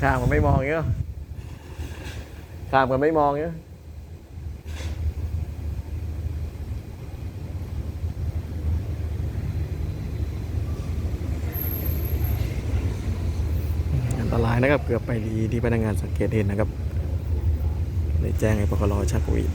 ข้ามก็ไม่มองเงี้ยข้ามก็ไม่มองเงี้ยอันตรายนะครับ เกือบไปดีที่พนักงานสังเกตเห็นนะครับในแจ้งให้ปคลชักวีด